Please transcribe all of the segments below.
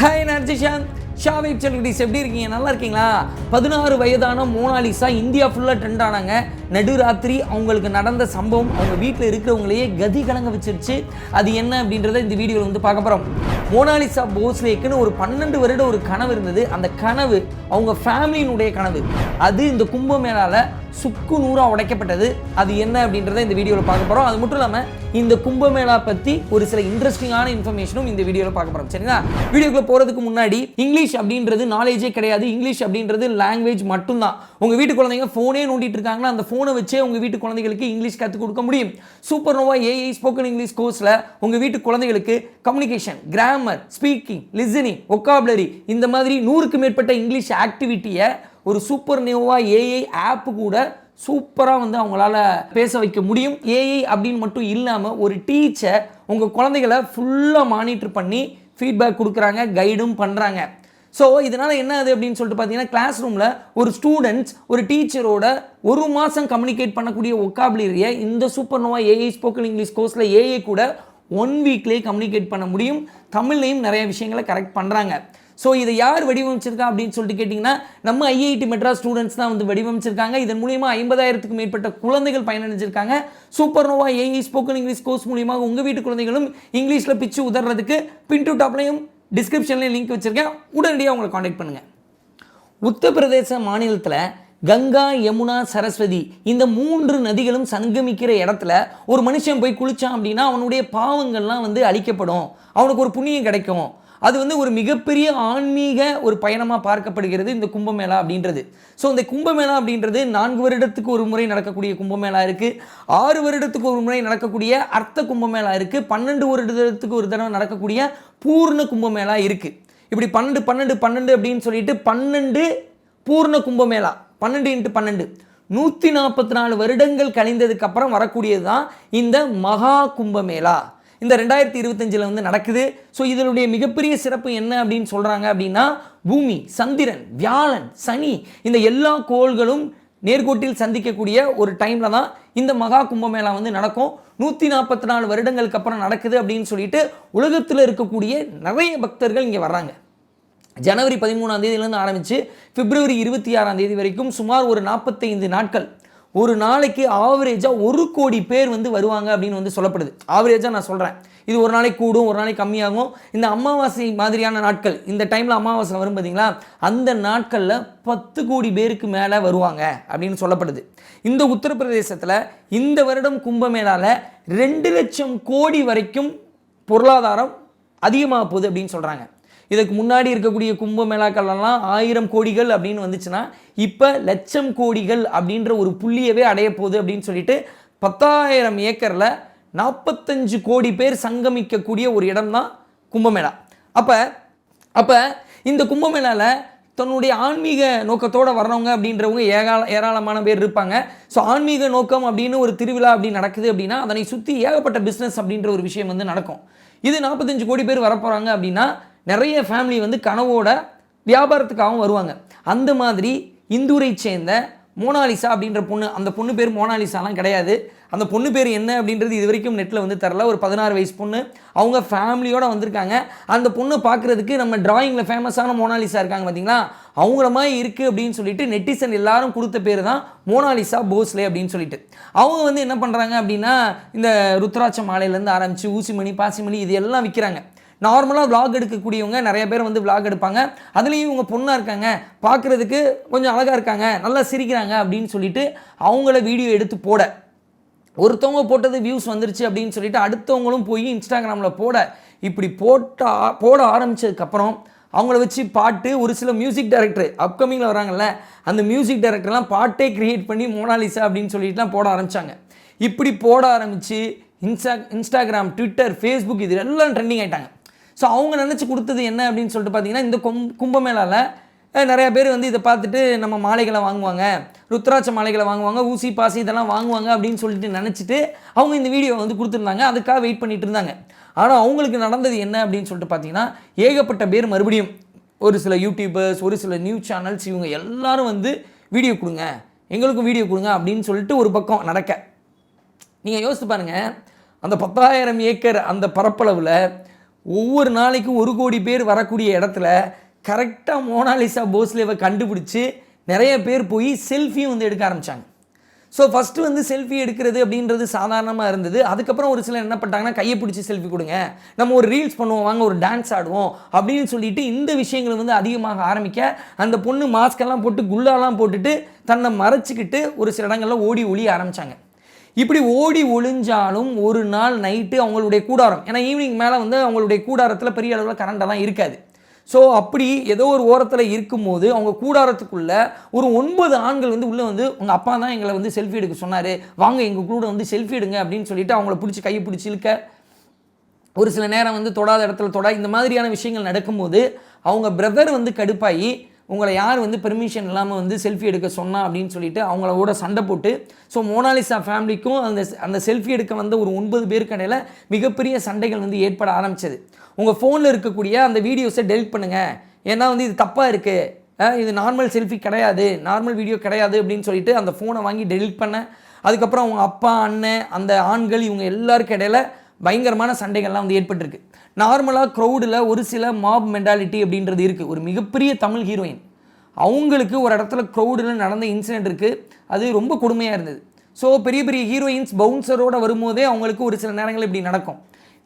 Hi நர்ஜிஷாந்த் ஷாவிப் செல்குடிஸ் எப்படி இருக்கீங்க? நல்லா இருக்கீங்களா? பதினாறு வயதான மோனாலிசா இந்தியா ஃபுல்லாக ட்ரெண்ட் ஆனாங்க. நடுராத்திரி அவங்களுக்கு நடந்த சம்பவம் அவங்க வீட்டில் இருக்கிறவங்களையே கதி கலங்க வச்சிருச்சு. அது என்ன அப்படின்றத இந்த வீடியோவில் வந்து பார்க்க போகிறோம் மோனாலிசா போஸ்லேக்குன்னு ஒரு பன்னெண்டு வருட ஒரு கனவு இருந்தது. அந்த கனவு அவங்க ஃபேமிலியினுடைய கனவு. அது இந்த கும்பமேளால சுக்கு நூறாக உடைக்கப்பட்டது. அது என்ன அப்படின்றத இந்த வீடியோவில் பார்க்க போகிறோம் அது மட்டும் இல்லாமல் இந்த கும்பமேளா பற்றி ஒரு சில இன்ட்ரெஸ்டிங்கான இன்ஃபர்மேஷனும் இந்த வீடியோவில் பார்க்க போகிறோம் சரிங்களா? வீடியோக்குள்ள போகிறதுக்கு முன்னாடி இங்கிலீஷ் அப்படின்றது நாலேஜே கிடையாது. இங்கிலீஷ் அப்படின்றது லாங்குவேஜ் மட்டும்தான். உங்கள் வீட்டு குழந்தைங்க ஃபோனே நோண்டிட்டு இருக்காங்களா அந்த ஃபோனை வச்சே உங்கள் வீட்டு குழந்தைகளுக்கு இங்கிலீஷ் கற்றுக் கொடுக்க முடியும். Super Nova AI spoken English கோர்ஸில் உங்கள் வீட்டு குழந்தைகளுக்கு communication grammar speaking listening vocabulary இந்த மாதிரி நூறுக்கு மேற்பட்ட இங்கிலீஷ் ஆக்டிவிட்டியை ஒரு சூப்பர் நியூவா ஏஐ ஆப் கூட சூப்பராக வந்து அவங்களால பேச வைக்க முடியும். ஏஐ அப்படின்னு மட்டும் இல்லாமல் ஒரு டீச்சர் உங்கள் குழந்தைகளை ஃபுல்லாக மானிட்டர் பண்ணி ஃபீட்பேக் கொடுக்குறாங்க கைடும் பண்ணுறாங்க ஸோ இதனால் என்ன ஆகுது அப்படின்னு சொல்லிட்டு பார்த்தீங்கன்னா கிளாஸ் ரூமில் ஒரு ஸ்டூடெண்ட்ஸ் ஒரு டீச்சரோட ஒரு மாதம் கம்யூனிகேட் பண்ணக்கூடிய ஒக்காபிலிரியை இந்த super Nova AI spoken English கோர்ஸில் ஏஐ கூட ஒன் வீக்லேயே கம்யூனிகேட் பண்ண முடியும். தமிழ்லையும் நிறைய விஷயங்களை கரெக்ட் பண்ணுறாங்க ஸோ இதை யார் வடிவமைச்சிருக்கா அப்படின்னு சொல்லிட்டு கேட்டிங்கன்னா நம்ம ஐஐடி மெட்ராஸ் ஸ்டூடெண்ட்ஸ் தான் வந்து வடிவமைச்சிருக்காங்க. இதன் மூலியமாக ஐம்பதாயிரத்துக்கு மேற்பட்ட குழந்தைகள் பயனடைஞ்சிருக்காங்க. Super Nova AI spoken English course மூலியமாக உங்கள் வீட்டு குழந்தைகளும் இங்கிலீஷில் பிச்சு உதறதுக்கு பின் டு டாப்லையும் டிஸ்கிரிப்ஷன்லேயும் லிங்க் வச்சுருக்கேன். உடனடியாக உங்களை காண்டாக்ட் பண்ணுங்கள் உத்தரப்பிரதேச மாநிலத்தில் கங்கா யமுனா சரஸ்வதி இந்த மூன்று நதிகளும் சங்கமிக்கிற இடத்துல ஒரு மனுஷன் போய் குளித்தான் அப்படின்னா அவனுடைய பாவங்கள்லாம் வந்து அழிக்கப்படும். அவனுக்கு ஒரு புண்ணியம் கிடைக்கும். அது வந்து ஒரு மிகப்பெரிய ஆன்மீக ஒரு பயணமாக பார்க்கப்படுகிறது இந்த கும்பமேளா அப்படின்றது. ஸோ இந்த கும்பமேளா அப்படின்றது நான்கு வருடத்துக்கு ஒரு முறை நடக்கக்கூடிய கும்பமேளா இருக்குது ஆறு வருடத்துக்கு ஒரு முறை நடக்கக்கூடிய அர்த்த கும்பமேளா இருக்குது பன்னெண்டு வருடத்துக்கு ஒரு தடவை நடக்கக்கூடிய பூர்ண கும்பமேளா இருக்குது இப்படி பன்னெண்டு பன்னெண்டு பன்னெண்டு அப்படின்னு சொல்லிட்டு பன்னெண்டு பூர்ண கும்பமேளா. பன்னெண்டு இன்ட்டு பன்னெண்டு. நூற்றி நாற்பத்தி நாலு வருடங்கள் கழிந்ததுக்கப்புறம் வரக்கூடியது தான் இந்த மகா கும்பமேளா. இந்த ரெண்டாயிரத்தி இருபத்தஞ்சில் வந்து நடக்குது. ஸோ இதனுடைய மிகப்பெரிய சிறப்பு என்ன அப்படின்னு சொல்கிறாங்க அப்படின்னா பூமி சந்திரன் வியாழன் சனி இந்த எல்லா கோள்களும் நேர்கோட்டில் சந்திக்கக்கூடிய ஒரு டைமில் தான் இந்த மகா கும்பமேளா வந்து நடக்கும். நூற்றி நாற்பத்தி நாலு வருடங்களுக்கு அப்புறம் நடக்குது அப்படின்னு சொல்லிட்டு உலகத்தில் இருக்கக்கூடிய நிறைய பக்தர்கள் இங்கே வர்றாங்க. ஜனவரி பதிமூணாம் தேதியிலேருந்து ஆரம்பித்து பிப்ரவரி இருபத்தி ஆறாம் தேதி வரைக்கும் சுமார் ஒரு நாற்பத்தைந்து நாட்கள் ஒரு நாளைக்கு ஆவரேஜாக ஒரு கோடி பேர் வந்து வருவாங்க அப்படின்னு வந்து சொல்லப்படுது. ஆவரேஜாக நான் சொல்கிறேன் இது ஒரு நாளைக்கு கூடும் ஒரு நாளைக்கு கம்மியாகும். இந்த அமாவாசை மாதிரியான நாட்கள் இந்த டைமில் அமாவாசை வரும் பார்த்தீங்களா அந்த நாட்களில் பத்து கோடி பேருக்கு மேலே வருவாங்க அப்படின்னு சொல்லப்படுது. இந்த உத்தரப்பிரதேசத்தில் இந்த வருடம் கும்பமேளாவில் ரெண்டு லட்சம் கோடி வரைக்கும் பொருளாதாரம் அதிகமாக போகுது அப்படின்னு சொல்கிறாங்க இதுக்கு முன்னாடி இருக்கக்கூடிய கும்பமேளாக்கள்லாம் ஆயிரம் கோடிகள் அப்படின்னு வந்துச்சுன்னா இப்போ லட்சம் கோடிகள் அப்படின்ற ஒரு புள்ளியவே அடைய போகுது அப்படின்னு சொல்லிட்டு பத்தாயிரம் ஏக்கரில் நாற்பத்தஞ்சு கோடி பேர் சங்கமிக்கக்கூடிய ஒரு இடம் தான் கும்பமேளா. அப்போ அப்போ இந்த கும்பமேளாவில் தன்னுடைய ஆன்மீக நோக்கத்தோடு வர்றவங்க அப்படின்றவங்க ஏகால ஏராளமான பேர் இருப்பாங்க. ஸோ ஆன்மீக நோக்கம் அப்படின்னு ஒரு திருவிழா அப்படி நடக்குது அப்படின்னா அதனை சுற்றி ஏகப்பட்ட பிஸ்னஸ் அப்படின்ற ஒரு விஷயம் வந்து நடக்கும். இது நாற்பத்தஞ்சு கோடி பேர் வரப்போகிறாங்க அப்படின்னா நிறைய ஃபேமிலி வந்து கனவோட வியாபாரத்துக்காகவும் வருவாங்க. அந்த மாதிரி இந்தூரை சேர்ந்த மோனாலிசா அப்படின்ற பொண்ணு அந்த பொண்ணு பேர் மோனாலிசாலாம் கிடையாது. அந்த பொண்ணு பேர் என்ன அப்படின்றது இது வரைக்கும் நெட்டில் வந்து தரல. ஒரு பதினாறு வயசு பொண்ணு. அவங்க ஃபேமிலியோடு வந்திருக்காங்க. அந்த பொண்ணை பார்க்குறதுக்கு நம்ம டிராயிங்கில் ஃபேமஸான மோனாலிசா இருக்காங்க பார்த்தீங்களா அவங்கள மாதிரி இருக்குது அப்படின்னு சொல்லிட்டு நெட்டிசன் எல்லாரும் கொடுத்த பேர் தான் மோனாலிசா போஸ்லே அப்படின்னு சொல்லிட்டு. அவங்க வந்து என்ன பண்ணுறாங்க அப்படின்னா இந்த ருத்ராட்ச மாலையிலேருந்து ஆரம்பித்து ஊசிமணி பாசிமணி இது எல்லாம் விற்கிறாங்க நார்மலாக விளாக் எடுக்கக்கூடியவங்க நிறைய பேர் வந்து விளாக் எடுப்பாங்க. அதுலேயும் இவங்க பொண்ணாக இருக்காங்க. பார்க்குறதுக்கு கொஞ்சம் அழகாக இருக்காங்க. நல்லா சிரிக்கிறாங்க அப்படின்னு சொல்லிட்டு அவங்கள வீடியோ எடுத்து போட. ஒருத்தவங்க போட்டது வியூஸ் வந்துருச்சு அப்படின்னு சொல்லிட்டு அடுத்தவங்களும் போய் இன்ஸ்டாகிராமில் போட. இப்படி போட்டா போட ஆரம்பிச்சதுக்கப்புறம் அவங்கள வச்சு பாட்டு ஒரு சில மியூசிக் டைரக்டர் அப்கமிங்கில் வராங்கல்ல அந்த மியூசிக் டைரக்டர்லாம் பாட்டே கிரியேட் பண்ணி மோனாலிசா அப்படின்னு சொல்லிட்டுலாம் போட ஆரம்பித்தாங்க இப்படி போட ஆரம்பித்து இன்ஸ்டா இன்ஸ்டாகிராம் ட்விட்டர் ஃபேஸ்புக் இது எல்லாம் ட்ரெண்டிங் ஆயிட்டாங்க. ஸோ அவங்க நினச்சி கொடுத்தது என்ன அப்படின்னு சொல்லிட்டு பார்த்தீங்கன்னா இந்த கும் கும்பமேளாவில் நிறைய பேர் வந்து இதை பார்த்துட்டு நம்ம மாலைகளை வாங்குவாங்க. ருத்ராட்ச மாலைகளை வாங்குவாங்க ஊசி பாசி இதெல்லாம் வாங்குவாங்க அப்படின்னு சொல்லிட்டு நினச்சிட்டு அவங்க இந்த வீடியோ வந்து கொடுத்துருந்தாங்க. அதுக்காக வெயிட் பண்ணிட்டு இருந்தாங்க. ஆனால் அவங்களுக்கு நடந்தது என்ன அப்படின்னு சொல்லிட்டு பார்த்தீங்கன்னா ஏகப்பட்ட பேர் மறுபடியும் ஒரு சில யூடியூபர்ஸ் ஒரு சில நியூஸ் சேனல்ஸ் இவங்க எல்லாரும் வந்து வீடியோ கொடுங்க. எங்களுக்கும் வீடியோ கொடுங்க அப்படின்னு சொல்லிட்டு ஒரு பக்கம் நடக்க. நீங்கள் யோசித்து பாருங்கள் அந்த பத்தாயிரம் ஏக்கர் அந்த பரப்பளவில் ஒவ்வொரு நாளைக்கும் ஒரு கோடி பேர் வரக்கூடிய இடத்துல கரெக்டாக மோனாலிசா போஸ்லேவை கண்டுபிடிச்சி நிறைய பேர் போய் செல்ஃபியும் வந்து எடுக்க ஆரம்பித்தாங்க ஸோ ஃபஸ்ட்டு வந்து செல்ஃபி எடுக்கிறது அப்படின்றது சாதாரணமாக இருந்தது. அதுக்கப்புறம் ஒரு சிலர் என்ன பண்ணிட்டாங்கன்னா கையை பிடிச்சி செல்ஃபி கொடுங்க. நம்ம ஒரு ரீல்ஸ் பண்ணுவோம் வாங்க ஒரு டான்ஸ் ஆடுவோம் அப்படின்னு சொல்லிட்டு இந்த விஷயங்கள் வந்து அதிகமாக ஆரம்பிக்க அந்த பொண்ணு மாஸ்கெல்லாம் போட்டு குல்லாலாம் போட்டுட்டு தன்னை மறைச்சிக்கிட்டு ஒரு சில இடங்கள்ல ஓடி ஒளி ஆரம்பித்தாங்க இப்படி ஓடி ஒளிஞ்சாலும் ஒரு நாள் நைட்டு அவங்களுடைய கூடாரம். ஏன்னா ஈவினிங் மேலே வந்து அவங்களுடைய கூடாரத்தில் பெரிய அளவில் கரண்டெல்லாம் இருக்காது. ஸோ அப்படி ஏதோ ஒரு ஓரத்தில் இருக்கும்போது அவங்க கூடாரத்துக்குள்ளே ஒரு ஒன்பது ஆண்கள் வந்து உள்ளே வந்து உங்கள் அப்பா தான் எங்களை வந்து செல்ஃபி எடுக்க சொன்னார். வாங்க எங்கள் கூட வந்து செல்ஃபி எடுங்க அப்படின்னு சொல்லிட்டு அவங்கள பிடிச்சி கையை பிடிச்சி இழுக்க ஒரு சில நேரம் வந்து தொடாத இடத்துல தொட இந்த மாதிரியான விஷயங்கள் நடக்கும்போது அவங்க பிரதர் வந்து கடுப்பாகி உங்களை யார் வந்து பெர்மிஷன் இல்லாமல் வந்து செல்ஃபி எடுக்க சொன்னா அப்படின்னு சொல்லிட்டு அவங்களோட சண்டை போட்டு ஸோ மோனாலிசா ஃபேமிலிக்கும் அந்த அந்த செல்ஃபி எடுக்க வந்த ஒரு ஒன்பது பேருக்கு இடையில் மிகப்பெரிய சண்டைகள் வந்து ஏற்பட ஆரம்பிச்சது. உங்கள் ஃபோனில் இருக்கக்கூடிய அந்த வீடியோஸை டெலிட் பண்ணுங்கள் ஏன்னா வந்து இது தப்பாக இருக்குது இது நார்மல் செல்ஃபி கிடையாது. நார்மல் வீடியோ கிடையாது அப்படின்னு சொல்லிட்டு அந்த ஃபோனை வாங்கி டெலிட் பண்ணேன் அதுக்கப்புறம் அவங்க அப்பா அண்ணன் அந்த ஆண்கள் இவங்க எல்லாருக்கும் இடையில பயங்கரமான சண்டைகள்லாம் வந்து ஏற்பட்டிருக்கு. நார்மலாக க்ரௌடில் ஒரு சில மாப் மென்டாலிட்டி அப்படின்றது இருக்குது ஒரு மிகப்பெரிய தமிழ் ஹீரோயின் அவங்களுக்கு ஒரு இடத்துல க்ரௌடில் நடந்த இன்சிடென்ட் இருக்குது அது ரொம்ப கொடுமையாக இருந்தது. ஸோ பெரிய பெரிய ஹீரோயின்ஸ் பவுன்சரோடு வரும்போதே அவங்களுக்கு ஒரு சில நேரங்கள் இப்படி நடக்கும்.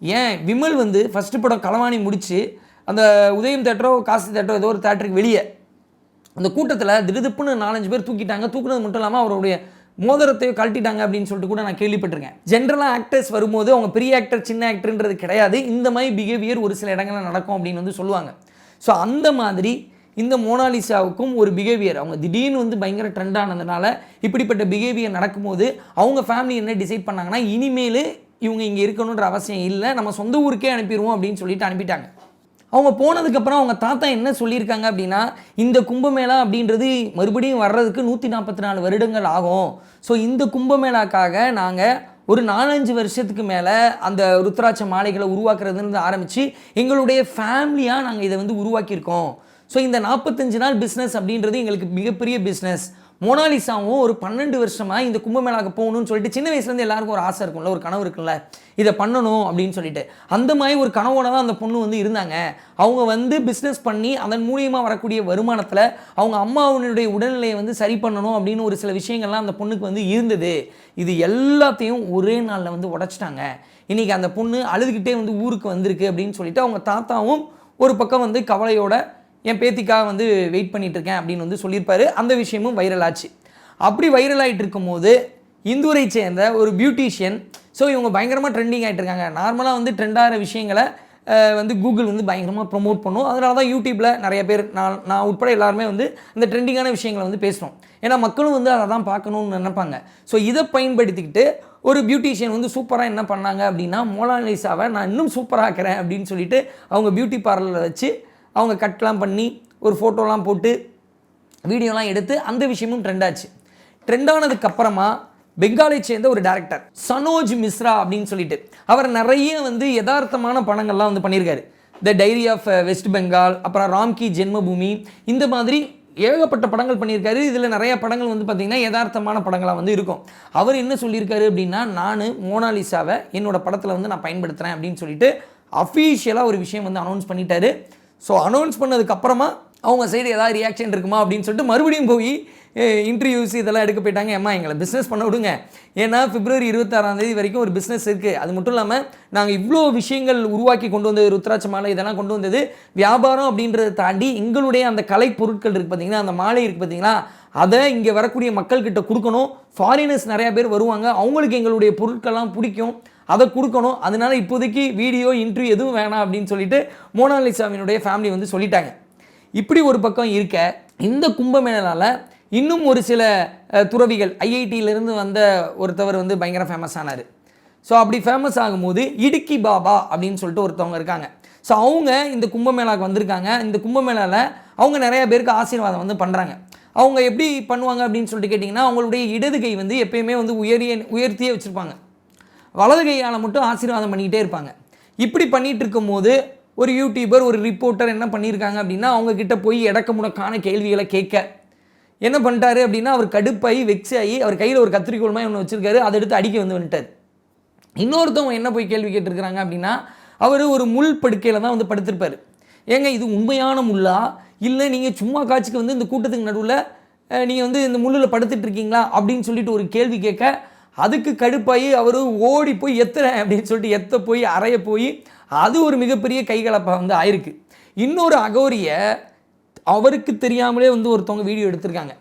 ஏன்? விமல் வந்து ஃபஸ்ட்டு படம் களவாணி முடித்து அந்த உதயம் தேட்டரோ காசி தேட்டரோ ஏதோ ஒரு தேட்டருக்கு வெளியே அந்த கூட்டத்தில் திடுதிப்புன்னு நாலஞ்சு பேர் தூக்கிட்டாங்க. தூக்குனது மட்டும் இல்லாமல் அவருடைய மோதிரத்தை கழட்டிட்டாங்க அப்படின்னு சொல்லிட்டு கூட நான் கேள்விப்பட்டிருக்கேன். ஜென்ரலாக ஆக்டர்ஸ் வரும்போது அவங்க பெரிய ஆக்டர் சின்ன ஆக்டர்ன்றது கிடையாது. இந்த மாதிரி பிஹேவியர் ஒரு சில இடங்களில் நடக்கும் அப்படின்னு வந்து சொல்லுவாங்க. ஸோ அந்த மாதிரி இந்த மோனாலிசாவுக்கும் ஒரு பிஹேவியர் அவங்க திடீர்னு வந்து பயங்கர ட்ரெண்ட் ஆனதுனால இப்படிப்பட்ட பிஹேவியர் நடக்கும்போது அவங்க ஃபேமிலி என்ன டிசைட் பண்ணாங்கன்னா இனிமேல் இவங்க இங்கே இருக்கணுன்ற அவசியம் இல்லை நம்ம சொந்த ஊருக்கே அனுப்பிடுவோம் அப்படின்னு சொல்லிட்டு அனுப்பிட்டாங்க. அவங்க போனதுக்கப்புறம் அவங்க தாத்தா என்ன சொல்லியிருக்காங்க அப்படின்னா இந்த கும்பமேளா அப்படின்றது மறுபடியும் வர்றதுக்கு நூற்றி நாற்பத்தி நாலு வருடங்கள் ஆகும். ஸோ இந்த கும்பமேளாக்காக நாங்கள் ஒரு நாலஞ்சு வருஷத்துக்கு மேலே அந்த ருத்ராட்ச மாலைகளை உருவாக்குறதுன்னு ஆரம்பித்து எங்களுடைய ஃபேமிலியாக நாங்கள் இதை வந்து உருவாக்கியிருக்கோம். ஸோ இந்த நாற்பத்தஞ்சு நாள் பிஸ்னஸ் அப்படின்றது எங்களுக்கு மிகப்பெரிய பிஸ்னஸ் மோனாலிசாவும் ஒரு பன்னெண்டு வருஷமாக இந்த கும்பமேளாக்கு போகணும்னு சொல்லிட்டு சின்ன வயசுலேருந்து எல்லாருக்கும் ஒரு ஆசை இருக்கும்ல ஒரு கனவு இருக்குல்ல இதை பண்ணணும் அப்படின்னு சொல்லிட்டு. அந்த மாதிரி ஒரு கனவோட தான் அந்த பொண்ணு வந்து இருந்தாங்க. அவங்க வந்து பிஸ்னஸ் பண்ணி அதன் மூலியமாக வரக்கூடிய வருமானத்தில் அவங்க அம்மாவுடைய உடல்நிலையை வந்து சரி பண்ணணும் அப்படின்னு ஒரு சில விஷயங்கள்லாம் அந்த பொண்ணுக்கு வந்து இருந்தது. இது எல்லாத்தையும் ஒரே நாளில் வந்து உடைச்சிட்டாங்க. இன்றைக்கி அந்த பொண்ணு அழுதுகிட்டே வந்து ஊருக்கு வந்திருக்கு அப்படின்னு சொல்லிட்டு அவங்க தாத்தாவும் ஒரு பக்கம் வந்து கவலையோட என் பேத்திக்காக வந்து வெயிட் பண்ணிட்டு இருக்கேன் அப்படின்னு வந்து சொல்லியிருப்பார். அந்த விஷயமும் வைரல் ஆச்சு. அப்படி வைரல் ஆகிட்டு இருக்கும்போது இந்தூரை சேர்ந்த ஒரு பியூட்டிஷியன் ஸோ இவங்க பயங்கரமாக ட்ரெண்டிங் ஆகிட்டு இருக்காங்க. நார்மலாக வந்து ட்ரெண்டாகிற விஷயங்களை வந்து கூகுள் வந்து பயங்கரமாக ப்ரொமோட் பண்ணும். அதனால தான் யூடியூப்பில் நிறைய பேர் நான் நான் உட்பட எல்லாருமே வந்து இந்த ட்ரெண்டிங்கான விஷயங்களை வந்து பேசுகிறோம் ஏன்னா மக்களும் வந்து அதை தான் பார்க்கணும்னு நினைப்பாங்க. ஸோ இதை பயன்படுத்திக்கிட்டு ஒரு பியூட்டிஷியன் வந்து சூப்பராக என்ன பண்ணாங்க அப்படின்னா மோனாலிசாவை நான் இன்னும் சூப்பராக ஆக்கிறேன் அப்படின்னு சொல்லிட்டு அவங்க பியூட்டி பார்லரில் வச்சு அவங்க கட்லாம் பண்ணி ஒரு ஃபோட்டோலாம் போட்டு வீடியோலாம் எடுத்து அந்த விஷயமும் ட்ரெண்ட் ஆச்சு. ட்ரெண்ட் பெங்காலை சேர்ந்த ஒரு டேரக்டர் சனோஜ் மிஸ்ரா அப்படின்னு சொல்லிட்டு அவர் நிறைய வந்து யதார்த்தமான படங்கள்லாம் வந்து பண்ணியிருக்காரு. The diary of west Bengal அப்புறம் ராம்கி ஜென்மபூமி இந்த மாதிரி ஏகப்பட்ட படங்கள் பண்ணியிருக்காரு. இதில் நிறைய படங்கள் வந்து பார்த்திங்கன்னா யதார்த்தமான படங்களாக வந்து இருக்கும். அவர் என்ன சொல்லியிருக்காரு அப்படின்னா நான் மோனாலிசாவை என்னோட படத்தில் வந்து நான் பயன்படுத்துகிறேன் அப்படின்னு சொல்லிட்டு அஃபீஷியலாக ஒரு விஷயம் வந்து அனௌன்ஸ் பண்ணிட்டாரு. ஸோ அனௌன்ஸ் பண்ணதுக்கப்புறமா அவங்க சைடு ஏதாவது ரியாக்ஷன் இருக்குமா அப்படின்னு சொல்லிட்டு மறுபடியும் போய் இன்டர்வியூஸ் இதெல்லாம் எடுக்க போயிட்டாங்க. ஏம்மா எங்களை பிஸ்னஸ் பண்ண விடுங்க. ஏன்னா பிப்ரவரி இருபத்தாறாம் தேதி வரைக்கும் ஒரு பிஸ்னஸ் இருக்குது அது மட்டும் இல்லாமல் நாங்கள் இவ்வளோ விஷயங்கள் உருவாக்கி கொண்டு வந்தது ருத்ராட்ச மாலை இதெல்லாம் கொண்டு வந்தது வியாபாரம் அப்படின்றத தாண்டி எங்களுடைய அந்த கலை பொருட்கள் இருக்குது பார்த்திங்கன்னா அந்த மாலை இருக்குது பார்த்தீங்களா அதை இங்கே வரக்கூடிய மக்கள்கிட்ட கொடுக்கணும். ஃபாரினர்ஸ் நிறையா பேர் வருவாங்க. அவங்களுக்கு எங்களுடைய பொருட்கள்லாம் பிடிக்கும். அதை கொடுக்கணும். அதனால இப்போதைக்கு வீடியோ இன்டர்வியூ எதுவும் வேணாம் அப்படின்னு சொல்லிட்டு மோனாலிசாமியினுடைய ஃபேமிலி வந்து சொல்லிட்டாங்க. இப்படி ஒரு பக்கம் இருக்க இந்த கும்பமேளால இன்னும் ஒரு சில துறவிகள் ஐஐடியிலேருந்து வந்த ஒருத்தவர் வந்து பயங்கர ஃபேமஸ் ஆனார். ஸோ அப்படி ஃபேமஸ் ஆகும்போது இடுக்கி பாபா அப்படின்னு சொல்லிட்டு ஒருத்தவங்க இருக்காங்க. ஸோ அவங்க இந்த கும்பமேளாக்கு வந்திருக்காங்க. இந்த கும்பமேளாவில் அவங்க நிறைய பேருக்கு ஆசீர்வாதம் வந்து பண்ணுறாங்க அவங்க எப்படி பண்ணுவாங்க அப்படின்னு சொல்லிட்டு கேட்டிங்கன்னா அவங்களுடைய இடது கை வந்து எப்பயுமே வந்து உயரிய உயர்த்தியே வச்சுருப்பாங்க. வலது கையால் மட்டும் ஆசீர்வாதம் பண்ணிக்கிட்டே இருப்பாங்க. இப்படி பண்ணிகிட்டு இருக்கும்போது ஒரு யூடியூபர் ஒரு ரிப்போர்ட்டர் என்ன பண்ணியிருக்காங்க அப்படின்னா அவங்கக்கிட்ட போய் இடக்க முடக்கான கேள்விகளை கேட்க. என்ன பண்ணிட்டாரு அப்படின்னா அவர் கடுப்பாகி வெக்ஸ் அவர் கையில் ஒரு கத்திரிக்கோள் மாதிரி ஒன்று வச்சுருக்காரு அதை எடுத்து அடிக்க வந்து வந்துட்டார் இன்னொருத்தவங்க என்ன போய் கேள்வி கேட்டிருக்கிறாங்க அப்படின்னா அவர் ஒரு முள் படுக்கையில் தான் வந்து படுத்திருப்பார். ஏங்க இது உண்மையான முள்ளா? இல்லை நீங்கள் சும்மா காட்சிக்கு வந்து இந்த கூட்டத்துக்கு நடுவில் நீங்கள் வந்து இந்த முள்ளில் படுத்துட்டு இருக்கீங்களா? அப்படின்னு சொல்லிட்டு ஒரு கேள்வி கேட்க அதுக்கு கடுப்பாகி அவர் ஓடி போய் எத்துறேன் அப்படின்னு சொல்லிட்டு எத்த போய் அறைய போய் அது ஒரு மிகப்பெரிய கைகலப்பாக வந்து ஆயிருக்கு. இன்னொரு அகோரியை அவருக்கு தெரியாமலே வந்து ஒருத்தவங்க வீடியோ எடுத்திருக்காங்க.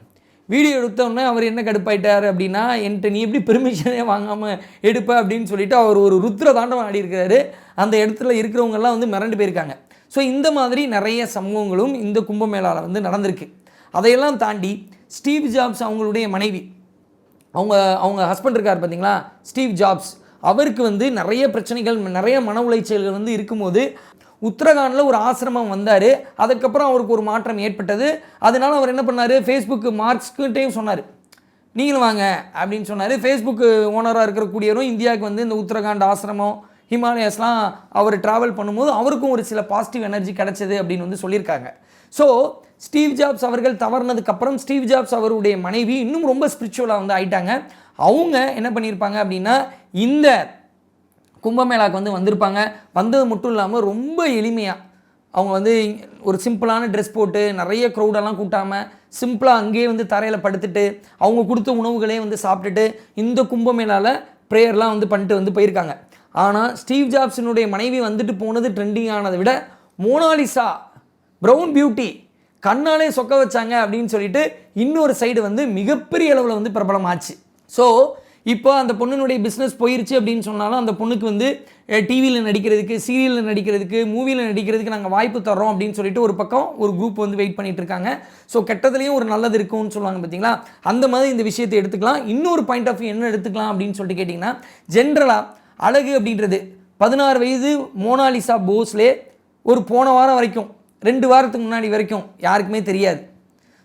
வீடியோ எடுத்தோடனே அவர் என்ன கடுப்பாயிட்டார் அப்படின்னா என்கிட்ட நீ எப்படி பெர்மிஷனே வாங்காமல் எடுப்ப? அப்படின்னு சொல்லிட்டு அவர் ஒரு ருத்ர தாண்டவம் ஆடி இருக்கிறாரு அந்த இடத்துல இருக்கிறவங்கெல்லாம் வந்து மிரண்டு போயிருக்காங்க. ஸோ இந்த மாதிரி நிறைய சம்பவங்களும் இந்த கும்பமேளாவில் வந்து நடந்திருக்கு. அதையெல்லாம் தாண்டி ஸ்டீவ் ஜாப்ஸ் அவங்களுடைய மனைவி அவங்க அவங்க ஹஸ்பண்ட் இருக்கார் பார்த்தீங்களா ஸ்டீவ் ஜாப்ஸ் அவருக்கு வந்து நிறைய பிரச்சனைகள் நிறைய மன உளைச்சல்கள் வந்து இருக்கும்போது உத்தரகாண்டில் ஒரு ஆசிரமம் வந்தார். அதுக்கப்புறம் அவருக்கு ஒரு மாற்றம் ஏற்பட்டது. அதனால அவர் என்ன பண்ணார்? ஃபேஸ்புக் மார்க்ஸ்கிட்டையும் சொன்னார். நீங்களும் வாங்க அப்படின்னு சொன்னார். ஃபேஸ்புக்கு ஓனராக இருக்கக்கூடியவரும் இந்தியாவுக்கு வந்து இந்த உத்தரகாண்ட் ஆசிரமம் ஹிமாலயாஸ்லாம் அவர் ட்ராவல் பண்ணும்போது அவருக்கும் ஒரு சில பாசிட்டிவ் எனர்ஜி கிடச்சிது அப்படின்னு வந்து சொல்லியிருக்காங்க. ஸோ ஸ்டீவ் ஜாப்ஸ் அவர்கள் தவறுனதுக்கப்புறம் ஸ்டீவ் ஜாப்ஸ் அவருடைய மனைவி இன்னும் ரொம்ப ஸ்பிரிச்சுவலாக வந்து ஆயிட்டாங்க. அவங்க என்ன பண்ணியிருப்பாங்க அப்படின்னா இந்த கும்பமேளாக்கு வந்து வந்திருப்பாங்க. வந்தது மட்டும் இல்லாமல் ரொம்ப எளிமையாக அவங்க வந்து ஒரு சிம்பிளான ட்ரெஸ் போட்டு நிறைய க்ரௌடெல்லாம் கூட்டாமல் சிம்பிளாக அங்கேயே வந்து தரையில் படுத்துட்டு அவங்க கொடுத்த உணவுகளே வந்து சாப்பிட்டுட்டு இந்த கும்பமேளாவில் ப்ரேயர்லாம் வந்து பண்ணிட்டு வந்து போயிருக்காங்க. ஆனால் ஸ்டீவ் ஜாப்ஸினுடைய மனைவி வந்துட்டு போனது ட்ரெண்டிங் ஆனதை விட மோனாலிசா ப்ரௌன் பியூட்டி கண்ணாலே சொக்க வச்சாங்க அப்படின்னு சொல்லிட்டு இன்னொரு சைடு வந்து மிகப்பெரிய அளவில் வந்து பிரபலம் ஆச்சு ஸோ இப்போ அந்த பொண்ணுனுடைய பிஸ்னஸ் போயிருச்சு அப்படின்னு சொன்னாலும் அந்த பொண்ணுக்கு வந்து டிவியில் நடிக்கிறதுக்கு சீரியலில் நடிக்கிறதுக்கு மூவியில் நடிக்கிறதுக்கு நாங்கள் வாய்ப்பு தர்றோம் அப்படின்னு சொல்லிட்டு ஒரு பக்கம் ஒரு குரூப் வந்து வெயிட் பண்ணிட்டு இருக்காங்க. ஸோ கெட்டதுலேயும் ஒரு நல்லது இருக்கும்னு சொல்லுவாங்க பார்த்தீங்களா அந்த மாதிரி இந்த விஷயத்தை எடுத்துக்கலாம். இன்னொரு பாயிண்ட் ஆஃப் வியூ என்ன எடுத்துக்கலாம் அப்படின்னு சொல்லிட்டு கேட்டிங்கன்னா ஜென்ரலாக அழகு அப்படின்றது. பதினாறு வயது மோனாலிசா போஸ்லே ஒரு போன வாரம் வரைக்கும் ரெண்டு வாரத்துக்கு முன்னாடி வரைக்கும் யாருக்குமே தெரியாது.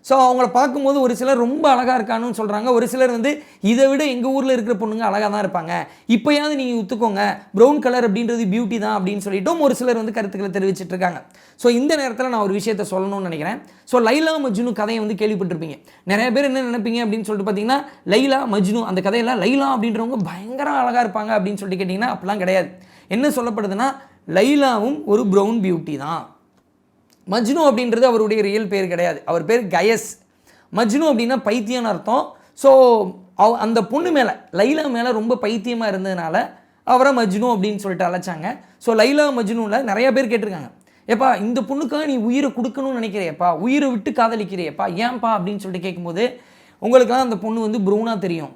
ஸோ அவங்கள பார்க்கும்போது ஒரு சிலர் ரொம்ப அழகாக இருக்கானுன்னு சொல்கிறாங்க ஒரு சிலர் வந்து இதை விட எங்கள் ஊரில் இருக்கிற பொண்ணுங்க அழகாக தான் இருப்பாங்க. இப்போயாவது நீங்கள் ஒத்துக்கோங்க. ப்ரௌன் கலர் அப்படின்றது பியூட்டி தான் அப்படின்னு சொல்லிட்டும் ஒரு சிலர் வந்து கருத்துக்களை தெரிவிச்சிட்டு இருக்காங்க. ஸோ இந்த நேரத்தில் நான் ஒரு விஷயத்த சொல்லணும்னு நினைக்கிறேன். ஸோ லைலா மஜ்னு கதையை வந்து கேள்விப்பட்டிருப்பீங்க. நிறைய பேர் என்ன நினைப்பீங்க அப்படின்னு சொல்லிட்டு பார்த்தீங்கன்னா லைலா மஜ்னு அந்த கதையெல்லாம் லைலா அப்படின்றவங்க பயங்கர அழகாக இருப்பாங்க அப்படின்னு சொல்லிட்டு கேட்டிங்கன்னா அப்படிலாம் கிடையாது. என்ன சொல்லப்படுதுன்னா லைலாவும் ஒரு ப்ரௌன் பியூட்டி தான். மஜ்னு அப்படின்றது அவருடைய ரியல் பேர் கிடையாது. அவர் பேர் கயஸ். மஜ்னு அப்படின்னா பைத்தியம்னு அர்த்தம். ஸோ அவ அந்த பொண்ணு மேலே லைலா மேலே ரொம்ப பைத்தியமாக இருந்ததுனால அவரை மஜ்னு அப்படின்னு சொல்லிட்டு அழைச்சாங்க. ஸோ லைலா மஜ்னுவில் நிறைய பேர் கேட்டிருக்காங்க. ஏப்பா இந்த பொண்ணுக்காக நீ உயிரை கொடுக்கணும்னு நினைக்கிறியப்பா? உயிரை விட்டு காதலிக்கிறியப்பா? ஏன்பா அப்படின்னு சொல்லிட்டு கேட்கும்போது உங்களுக்கெல்லாம் அந்த பொண்ணு வந்து ப்ரௌனாக தெரியும்.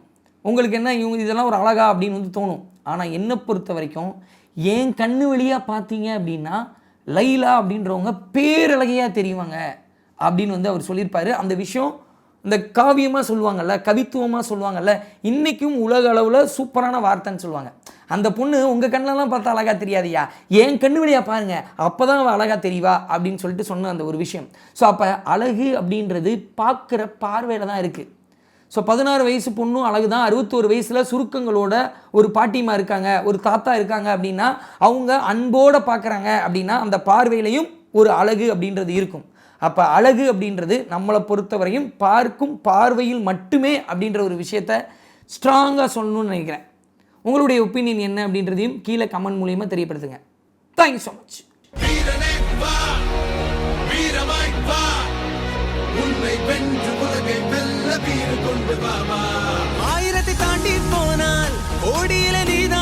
உங்களுக்கு என்ன இவங்க இதெல்லாம் ஒரு அழகா அப்படின்னு வந்து தோணும். ஆனால் என்னை பொறுத்த வரைக்கும் ஏன் கண்ணு வழியாக பார்த்தீங்க அப்படின்னா லைலா அப்படின்றவங்க பேரழகையாக தெரியுவாங்க அப்படின்னு வந்து அவர் சொல்லியிருப்பார். அந்த விஷயம் இந்த காவியமாக சொல்லுவாங்கல்ல கவித்துவமாக சொல்லுவாங்கல்ல இன்றைக்கும் உலக அளவில் சூப்பரான வார்த்தைன்னு சொல்லுவாங்க. அந்த பொண்ணு உங்கள் கண்ணெல்லாம் பார்த்தா அழகாக தெரியாதியா என் கண்ணு வழியாக பாருங்கள் அப்போ தான் அவள் அழகாக தெரியவா அப்படின்னு சொல்லிட்டு சொன்ன அந்த ஒரு விஷயம். ஸோ அப்போ அழகு அப்படின்றது பார்க்குற பார்வையில் தான் இருக்குது ஸோ பதினாறு வயசு பொண்ணும் அழகு தான் அறுபத்தோரு வயசில் சுருக்கங்களோட ஒரு பாட்டிமா இருக்காங்க ஒரு தாத்தா இருக்காங்க அப்படின்னா அவங்க அன்போடு பார்க்குறாங்க அப்படின்னா அந்த பார்வையிலையும் ஒரு அழகு அப்படின்றது இருக்கும். அப்போ அழகு அப்படின்றது நம்மளை பொறுத்தவரையும் பார்க்கும் பார்வையில் மட்டுமே அப்படின்ற ஒரு விஷயத்த ஸ்ட்ராங்காக சொல்லணும்னு நினைக்கிறேன். உங்களுடைய ஒப்பீனியன் என்ன அப்படின்றதையும் கீழே கமெண்ட் மூலியமாக தெரியப்படுத்துங்க. தேங்க்யூ ஸோ மச் வீரமாய் வா உன்னை வென்று உலகை வெல்ல ஆயிரத்தை தாண்டி போனால் ஓடியில நீதான்